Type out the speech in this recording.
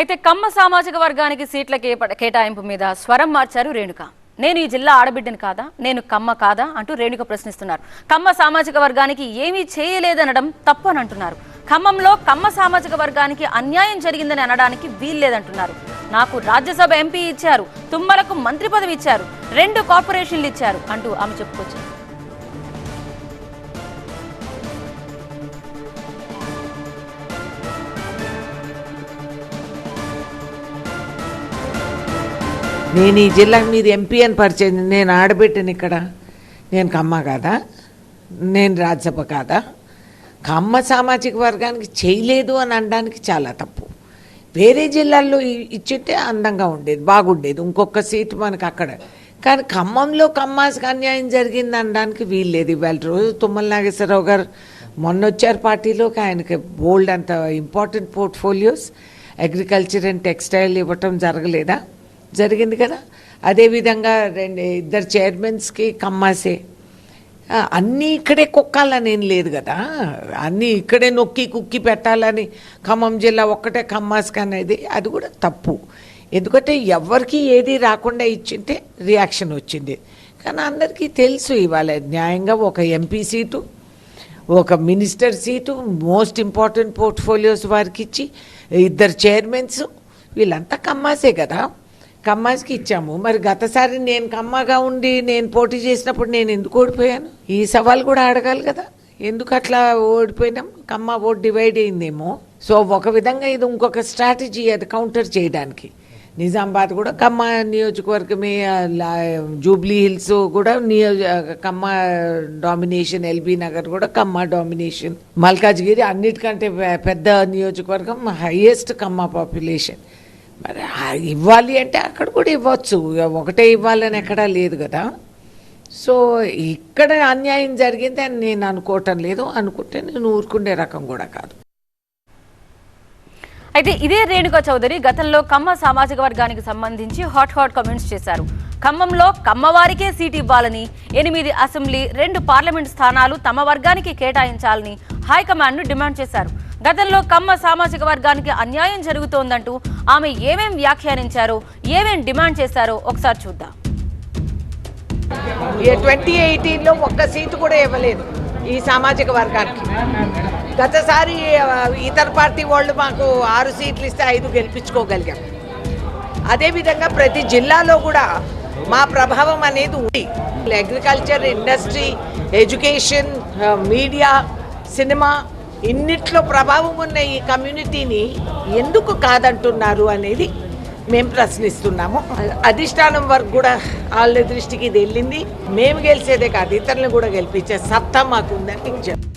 అయితే కమ్మ సామాజిక వర్గానికి సీట్ల కేటాయింపు మీద స్వరం మార్చారు రేణుక. నేను ఈ జిల్లా ఆడబిడ్డని కాదా? నేను కమ్మ కాదా? అంటూ రేణుక ప్రశ్నిస్తున్నారు. కమ్మ సామాజిక వర్గానికి ఏమీ చేయలేదనడం తప్పు అని అంటున్నారు ఖమ్మంలో కమ్మ సామాజిక వర్గానికి అన్యాయం జరిగిందని అనడానికి వీల్లేదంటున్నారు. నాకు రాజ్యసభ ఎంపీ ఇచ్చారు. తుమ్మలకు మంత్రి పదవి ఇచ్చారు. రెండు కార్పొరేషన్లు ఇచ్చారు అంటూ ఆమె చెప్పుకొచ్చారు నేను ఈ జిల్లాకు మీది ఎంపీ అని పరిచయం నేను ఆడబెట్టాను ఇక్కడ. నేను కమ్మ కాదా? నేను రాజ్యసభ కాదా? కమ్మ సామాజిక వర్గానికి చేయలేదు అని అనడానికి చాలా తప్పు. వేరే జిల్లాల్లో ఇచ్చింటే అందంగా ఉండేది బాగుండేది. ఇంకొక సీటు మనకు అక్కడ. కానీ ఖమ్మంలో కమ్మాస్కి అన్యాయం జరిగింది అనడానికి వీల్లేదు ఇవాళ రోజు తుమ్మల నాగేశ్వరరావు గారు మొన్న వచ్చారు పార్టీలోకి ఆయనకి బోల్డ్ అంత important portfolios agriculture and textile ఇవ్వటం జరగలేదా? జరిగింది కదా. అదేవిధంగా రెండు ఇద్దరు చైర్మన్స్కి కమ్మాసే. అన్నీ ఇక్కడే కుక్కాలని ఏం లేదు కదా. అన్నీ ఇక్కడే నొక్కి కుక్కి పెట్టాలని ఖమ్మం జిల్లా ఒక్కటే కమ్మాస్కి అనేది అది కూడా తప్పు. ఎందుకంటే ఎవరికి ఏది రాకుండా ఇచ్చింటే రియాక్షన్ వచ్చింది. కానీ అందరికీ తెలుసు ఇవాళ న్యాయంగా ఒక ఎంపీ సీటు ఒక minister seat most important portfolios వారికి ఇచ్చి ఇద్దరు చైర్మన్స్ వీళ్ళంతా కమ్మాసే కదా. కమ్మాస్కి ఇచ్చాము. మరి గతసారి నేను కమ్మగా ఉండి నేను పోటీ చేసినప్పుడు నేను ఎందుకు ఓడిపోయాను? ఈ సవాల్ కూడా అడగాలి కదా. ఎందుకు అట్లా ఓడిపోయినాం? కమ్మ ఓట్ డివైడ్ అయిందేమో. సో ఒక విధంగా ఇది ఇంకొక స్ట్రాటజీ అది కౌంటర్ చేయడానికి. నిజామాబాద్ కూడా కమ్మ నియోజకవర్గమే జూబ్లీ హిల్స్ కూడా నియోజ కమ్మ డామినేషన్ ఎల్బీ నగర్ కూడా కమ్మ డామినేషన్. మల్కాజ్గిరి అన్నిటికంటే పెద్ద నియోజకవర్గం హైయెస్ట్ కమ్మ పాపులేషన్. మరి ఇవ్వాలి అంటే అక్కడ కూడా ఇవ్వచ్చు. ఒకటే ఇవ్వాలని ఎక్కడా లేదు కదా. సో ఇక్కడ అన్యాయం జరిగింది అని నేను అనుకోవటం లేదు. అనుకుంటే నేను ఊరుకుండే రకం కూడా కాదు. అయితే ఇదే రేణుకా చౌదరి గతంలో కమ్మ సామాజిక వర్గానికి సంబంధించి హాట్ హాట్ కామెంట్స్ చేశారు. ఖమ్మంలో కమ్మవారికే సీట్ ఇవ్వాలని ఎనిమిది అసెంబ్లీ రెండు పార్లమెంట్ స్థానాలు తమ వర్గానికి కేటాయించాలని హైకమాండ్ను డిమాండ్ చేశారు. గతంలో కమ్మ సామాజిక వర్గానికి అన్యాయం జరుగుతోందంటూ ఆమె ఏమేం వ్యాఖ్యానించారో ఏమేం డిమాండ్ చేశారో ఒకసారి చూద్దాం. ట్వంటీ ఎయిటీన్లో ఒక్క సీటు కూడా ఇవ్వలేదు ఈ సామాజిక వర్గానికి. గతసారి ఇతర పార్టీ వాళ్ళు మాకు ఆరు సీట్లు ఇస్తే ఐదు గెలిపించుకోగలిగాం. అదేవిధంగా ప్రతి జిల్లాలో కూడా మా ప్రభావం అనేది ఉంది. Agriculture industry education media cinema ఇన్నిట్లో ప్రభావం ఉన్న ఈ కమ్యూనిటీని ఎందుకు కాదంటున్నారు అనేది మేము ప్రశ్నిస్తున్నాము. అధిష్టానం వరకు కూడా వాళ్ళ దృష్టికి ఇది వెళ్ళింది. మేము గెలిచేదే కాదు ఇతరులను కూడా గెలిపించే సత్తా మాకు ఉందని చెప్తాం